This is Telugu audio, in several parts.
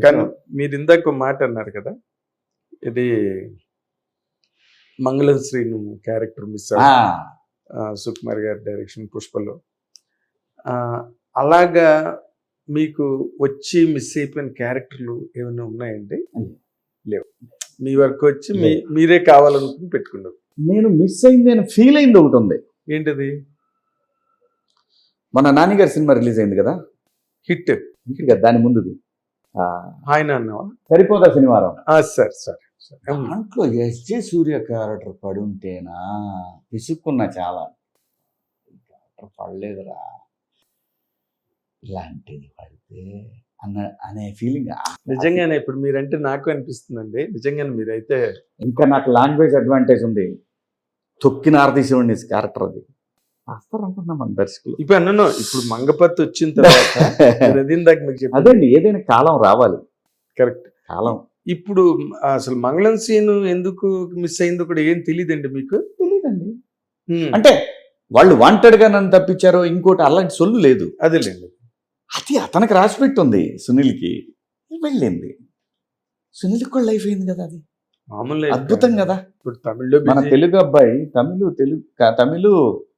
కానీ మీరు ఇందాక మాట అన్నారు కదా ఇది మంగళం శ్రీను క్యారెక్టర్ మిస్ సుకుమార్ గారి డైరెక్షన్ పుష్పలో. అలాగా మీకు వచ్చి మిస్ అయిపోయిన క్యారెక్టర్లు ఏమైనా ఉన్నాయండి. లేవు. మీ వరకు వచ్చి మీ మీరే కావాలనుకుని పెట్టుకున్నారు. నేను మిస్ అయింది అని ఫీల్ అయింది ఒకటి ఉంది. ఏంటిది? మన నాన్నగారి సినిమా రిలీజ్ అయింది కదా? హిట్. ఇంటి కదా దాని ముందుది. ఆయన అన్నావా? సరిపోదా శనివారం? సరే సరే. దాంట్లో ఎస్జే సూర్య క్యారెక్టర్ పడి ఉంటేనా పిసుక్కున్నా చాలా. క్యారెక్టర్ పడలేదురా. ఇలాంటిది పడితే అన్న అనే ఫీలింగ్ నిజంగానే ఇప్పుడు మీరంటే నాకు అనిపిస్తుందండి. నిజంగానే మీరైతే ఇంకా నాకు లాంగ్వేజ్ అడ్వాంటేజ్ ఉంది. తొక్కిన ఆర్తీశివుడిని క్యారెక్టర్ అది. మన దర్శకులు. ఇప్పుడు అన్నాను ఇప్పుడు మంగపత్తి వచ్చిన తర్వాత ఇందాక మీకు చెప్పాను అదండి ఏదైనా కాలం రావాలి. కరెక్ట్ కాలం. ఇప్పుడు అసలు మంగళం సీన్ ఎందుకు మిస్ అయిందో కూడా ఏం తెలియదండి మీకు? తెలియదండి. అంటే వాళ్ళు వాంటెడ్గా నన్ను తప్పించారో ఇంకోటి అలాంటి సొల్లు లేదు. అదేలేండి. అది అతనికి రాసి పెట్టుంది సునీల్కి. వెళ్ళింది. సునీల్కి కూడా లైఫ్ అయింది కదా అది. మామూలు అద్భుతం కదా. ఇప్పుడు తమిళ్ళో మన. తెలుగు అబ్బాయి తమిళ తెలుగు తమిళ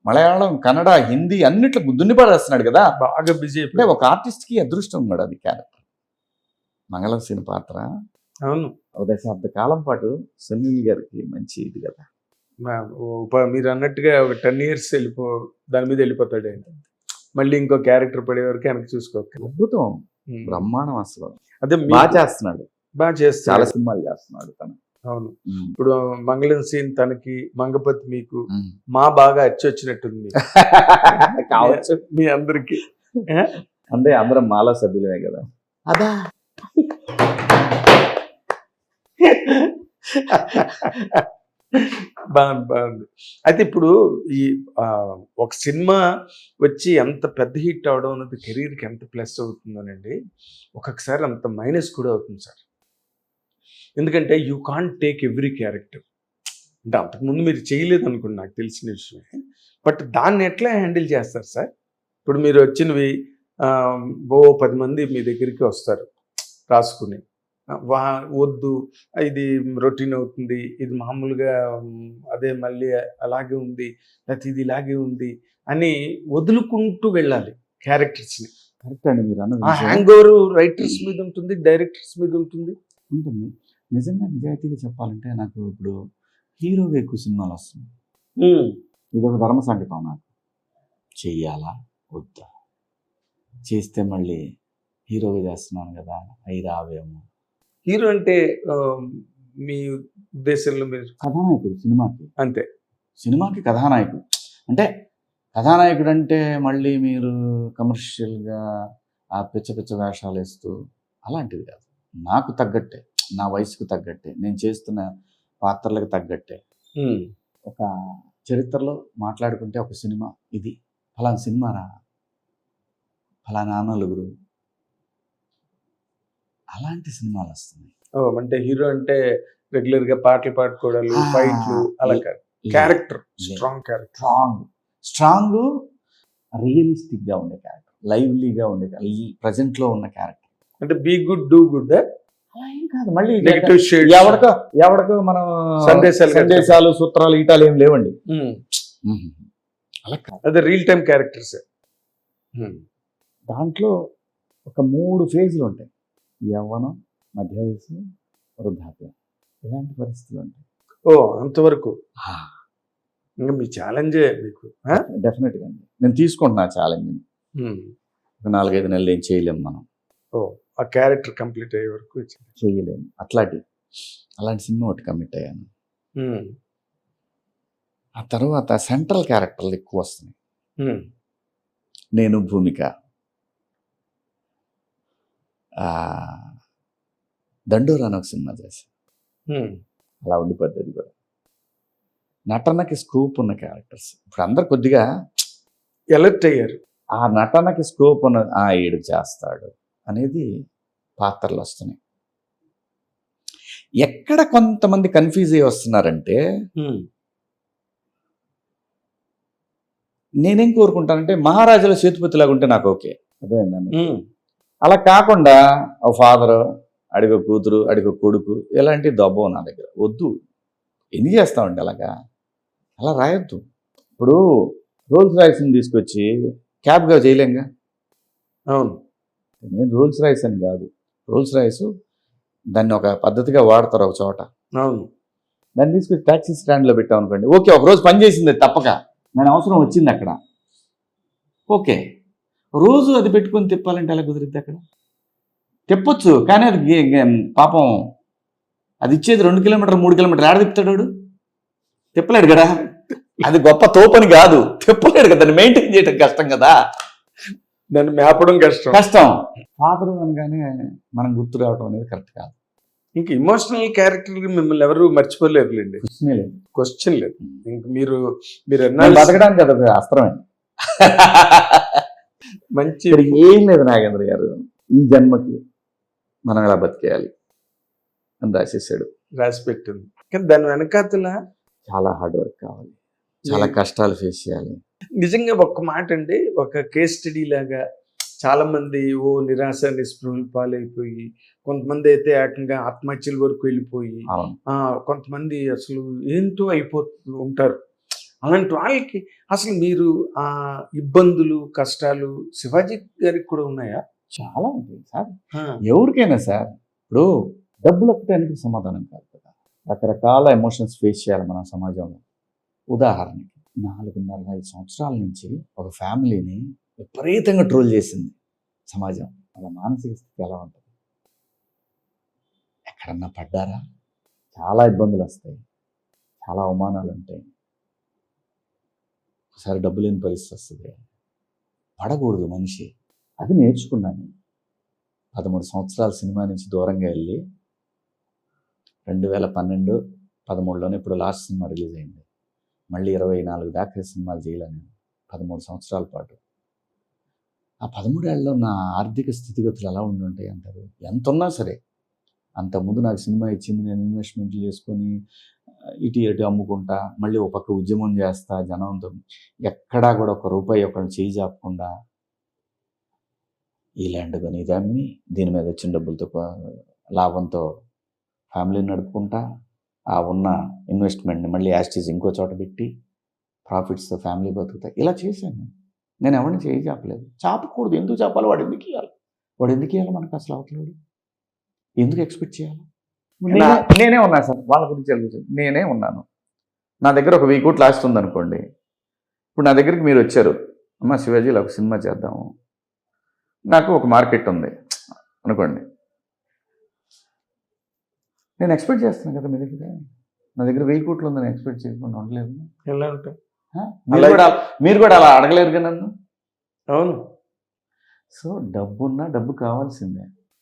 మలయాళం కన్నడ హిందీ అన్నిట్లో దున్ని పడేస్తున్నాడు కదా. బాగా బిజీ అంటే ఒక ఆర్టిస్ట్కి అదృష్టం ఉన్నాడు అది క్యారెక్టర్. మంగళం సీన్ పాత్ర. అవును. ఒక దశాబ్ద కాలం పాటు సునీల్ గారికి మంచి ఇది కదా. మీరు అన్నట్టుగా ఒక టెన్ ఇయర్స్ వెళ్ళిపో దాని మీద వెళ్ళిపోతాడు మళ్ళీ ఇంకో క్యారెక్టర్ పడే వరకు వెనక్కి చూసుకోవాలి అద్భుతం. బ్రహ్మాండం అసలు. అదే బాగా చేస్తున్నాడు. బాగా చాలా చేస్తారు సినిమాలు చేస్తున్నాడు తను. అవును. ఇప్పుడు మంగళం సీన్ తనకి మంగపతి మీకు. మా బాగా అచ్చి వచ్చినట్టుంది మీకు. కావచ్చు. మీ అందరికి. అంటే అందరం మాలా సభ్యులమే కదా. అదా. బాగుంది బాగుంది. అయితే ఇప్పుడు ఈ ఒక సినిమా వచ్చి ఎంత పెద్ద హిట్ అవడం అనేది కెరీర్కి ఎంత ప్లస్ అవుతుందోనండి. ఒక్కొక్కసారి అంత మైనస్ కూడా అవుతుంది సార్. ఎందుకంటే you can't take every character అంటే అంతకుముందు మీరు చేయలేదు అనుకోండి నాకు తెలిసిన విషయమే. బట్ దాన్ని ఎట్లా హ్యాండిల్ చేస్తారు సార్? ఇప్పుడు మీరు వచ్చినవి ఓ పది మంది మీ దగ్గరికి వస్తారు రాసుకుని. వా వద్దు ఇది రొటీన్ అవుతుంది ఇది మామూలుగా అదే మళ్ళీ అలాగే ఉంది లేకపోతే ఇది ఇలాగే ఉంది అని వదులుకుంటూ వెళ్ళాలి క్యారెక్టర్స్ని కరెక్ట్ అండి మీరు. హ్యాంగ్ ఓవర్ రైటర్స్ మీద ఉంటుంది డైరెక్టర్స్ మీద ఉంటుంది. ఉంటుంది. నిజంగా నిజాయితీగా చెప్పాలంటే నాకు ఇప్పుడు హీరోగా ఎక్కువ సినిమాలు వస్తున్నాయి. ఇది ఒక ధర్మ సంకటం నాకు. చెయ్యాలా? వద్దా? చేస్తే మళ్ళీ హీరోగా చేస్తున్నాను కదా అయి రావేమో. హీరో అంటే మీ ఉద్దేశంలో మీరు కథానాయకుడు సినిమాకి. అంతే. సినిమాకి కథానాయకుడు. అంటే కథానాయకుడు అంటే మళ్ళీ మీరు కమర్షియల్గా ఆ పిచ్చ పిచ్చ వేషాలు వేస్తూ అలాంటిది కాదు. నాకు తగ్గట్టే నా వయసుకు తగ్గట్టే నేను చేస్తున్న పాత్రలకు తగ్గట్టే. ఒక చరిత్రలో మాట్లాడుకుంటే ఒక సినిమా ఇది. ఫలానా సినిమా రా. ఫలానా నలుగురు. అలాంటి సినిమాలు వస్తున్నాయి. అంటే హీరో అంటే రెగ్యులర్గా పాటలు పాడుకోవడాలు ఫైట్లు అలా character. Strong character. Strong. Strong రియలిస్టిక్గా ఉండే క్యారెక్టర్. లైవ్లీగా ఉండే ప్రజెంట్లో ఉన్న క్యారెక్టర్. అంటే బీ గుడ్ డూ గుడ్ అలా ఏం కాదు మళ్ళీ నెగిటివ్ షేడ్ ఎవడికో ఎవడికో మనం సందేశాలు సందేశాలు సూత్రాలు ఈటాలు ఏం లేవండి. అలా కాదు. అదే రియల్ టైం క్యారెక్టర్స్ దాంట్లో ఒక మూడు ఫేజ్లు ఉంటాయి. యవ్వనం మధ్య వయసు వృద్ధాప్యం. ఇలాంటి పరిస్థితులు ఉంటాయి. ఓ అంతవరకు. ఇంకా మీ ఛాలెంజే మీకు? డెఫినెట్గా అండి. నేను తీసుకుంటున్నా ఛాలెంజ్ ఉమ్. ఒక నాలుగైదు నెలలు ఏం చేయలేము మనం. ఓ. ఆ క్యారెక్టర్ కంప్లీట్ అయ్యే వరకు చేయలేము అట్లాంటి అలాంటి సినిమా ఒకటి కమిట్ అయ్యాను. ఆ తర్వాత సెంట్రల్ క్యారెక్టర్లు ఎక్కువ వస్తున్నాయి. నేను భూమిక. దండోరా అని ఒక సినిమా చేశాను. అలా ఉండిపోద్ది అది కూడా. నటనకి స్కోప్ ఉన్న క్యారెక్టర్స్ ఇప్పుడు అందరు కొద్దిగా ఎలర్ట్ అయ్యారు. ఆ నటనకి స్కోప్ ఉన్న ఆ ఏడు చేస్తాడు. అనేది పాత్రలు వస్తున్నాయి. ఎక్కడ కొంతమంది కన్ఫ్యూజ్ అయ్యి వస్తున్నారంటే. నేనేం కోరుకుంటానంటే మహారాజుల సేతుపతిలాగా ఉంటే నాకు ఓకే. అర్థమైందా మీకు? ఉమ్. అలా కాకుండా ఓ ఫాదర్ అడిగో కూతురు అడిగో కొడుకు ఇలాంటి దబ్బం నా దగ్గర. వద్దు. ఎందుకు చేస్తామండి అలాగా? అలా రాయొద్దు. ఇప్పుడు రోల్స్ రాయిస్ని తీసుకొచ్చి క్యాబ్గా చేయలేంగా? అవును. నేను రోల్స్ రాయిస్ అని కాదు. రోల్స్ రాయిస్ దాన్ని ఒక పద్ధతిగా వాడతారు ఒక చోట. అవును. దాన్ని తీసుకొచ్చి ట్యాక్సీ స్టాండ్లో పెట్టాం అనుకోండి. ఓకే ఒక రోజు పని చేసింది తప్పక. దాని అవసరం వచ్చింది అక్కడ. ఓకే. రోజు అది పెట్టుకొని తిప్పాలంటే ఎలా కుదిరిద్ది అక్కడ? తిప్పొచ్చు కానీ అది పాపం అది ఇచ్చేది రెండు కిలోమీటర్ మూడు కిలోమీటర్ ఆడ తిప్పుతాడు వాడు? తిప్పలేడు కదా. అది గొప్ప తోపని కాదు. తిప్పలేడు కదా దాన్ని మెయింటైన్ చేయడం కష్టం కదా. దాన్ని మేపడం కష్టం. కష్టం. ఫాదరు అనగానే మనం గుర్తు రావడం అనేది కరెక్ట్ కాదు. ఇంక ఇమోషనల్ క్యారెక్టర్ మిమ్మల్ని ఎవరు మర్చిపోలేరులేండి. క్వశ్చనే లేదు. క్వశ్చన్ లేదు. ఇంక మీరు మీరు బతకడానికి ఒక అస్త్రమే. మంచి ఏం లేదు నాగేంద్ర గారు. ఈ జన్మకి మనం ఎలా బతికేయాలి అని రాసేసాడు. రాసి పెట్టింది కానీ దాని వెనకాతల చాలా హార్డ్ వర్క్ కావాలి. చాలా కష్టాలు ఫేస్ చేయాలి. నిజంగా ఒక్క మాట అండి ఒక కేస్ స్టడీ లాగా చాలా మంది ఓ నిరాశ నిస్పృహలు పాలైపోయి కొంతమంది అయితే ఏకంగా ఆత్మహత్యల వరకు వెళ్ళిపోయి కొంతమంది అసలు ఏంటో అయిపోతూ ఉంటారు. అలాంటి వాళ్ళకి అసలు మీరు ఆ ఇబ్బందులు కష్టాలు శివాజీ గారికి కూడా ఉన్నాయా? చాలా ఉంటుంది సార్. ఎవరికైనా సార్ ఇప్పుడు డబ్బులు ఒకటే అనేది సమాధానం కాదు కదా? రకరకాల ఎమోషన్స్ ఫేస్ చేయాలి మన సమాజంలో. ఉదాహరణకి నాలుగున్నర ఐదు సంవత్సరాల నుంచి ఒక ఫ్యామిలీని విపరీతంగా ట్రోల్ చేసింది సమాజం. వాళ్ళ మానసిక స్థితి ఎలా ఉంటుంది? ఎక్కడన్నా పడ్డారా? చాలా ఇబ్బందులు వస్తాయి. చాలా అవమానాలు ఉంటాయి. ఒకసారి డబ్బు లేని పరిస్థితి వస్తుంది. పడకూడదు మనిషి. అది నేర్చుకున్నాను. పదమూడు సంవత్సరాల సినిమా నుంచి దూరంగా వెళ్ళి రెండు వేల పన్నెండు పదమూడులోనే ఇప్పుడు లాస్ట్ సినిమా రిలీజ్ అయింది. మళ్ళీ ఇరవై నాలుగు దాకా సినిమాలు చేయలేను. పదమూడు సంవత్సరాల పాటు. ఆ పదమూడేళ్ళలో నా ఆర్థిక స్థితిగతులు ఎలా ఉండి ఉంటాయి అంటారు? ఎంత ఉన్నా సరే. అంతకుముందు నాకు సినిమా ఇచ్చింది నేను ఇన్వెస్ట్మెంట్లు చేసుకొని ఇటు ఇటు అమ్ముకుంటా మళ్ళీ ఒక పక్క ఉద్యమం చేస్తా జనంతో. ఎక్కడా కూడా ఒక రూపాయి ఒకళ్ళు చేయి జాపకుండా ఈ ల్యాండ్ కొని దాన్ని దీని మీద వచ్చిన డబ్బులతో లాభంతో ఫ్యామిలీని నడుపుకుంటా. ఆ ఉన్న ఇన్వెస్ట్మెంట్ని మళ్ళీ యాస్టీస్ ఇంకో చోట పెట్టి ప్రాఫిట్స్తో ఫ్యామిలీ బతుకుతాయి. ఇలా చేశాను నేను. నేను ఎవరిని చేయి చాపలేదు. చాపకూడదు. ఎందుకు చాపాలి? వాడు ఎందుకు ఇవ్వాలి వాడు ఎందుకు ఇవ్వాలి మనకు అసలు అవతలేడు? ఎందుకు ఎక్స్పెక్ట్ చేయాలి? నేనే- నేనే ఉన్నా సార్. వాళ్ళ గురించి అడుగుతుంది నేనే ఉన్నాను. నా దగ్గర ఒక వెయ్యి కోట్లు ఆస్తుంది అనుకోండి ఇప్పుడు నా దగ్గరికి మీరు వచ్చారు. అమ్మ శివాజీ ఇలా ఒక సినిమా చేద్దాము. నాకు ఒక మార్కెట్ ఉంది. అనుకోండి. నేను ఎక్స్పెక్ట్ చేస్తున్నాను కదా మీ దగ్గర. నా దగ్గర వెయ్యి కోట్లు ఉందని ఎక్స్పెక్ట్ చేయకుండా ఉండలేదు. ఎలా ఉంటాయి? ఆ? మీరు కూడా మీరు కూడా అలా అడగలేరు కదా నన్ను? అవును. సో డబ్బున్నా డబ్బు కావాల్సిందే.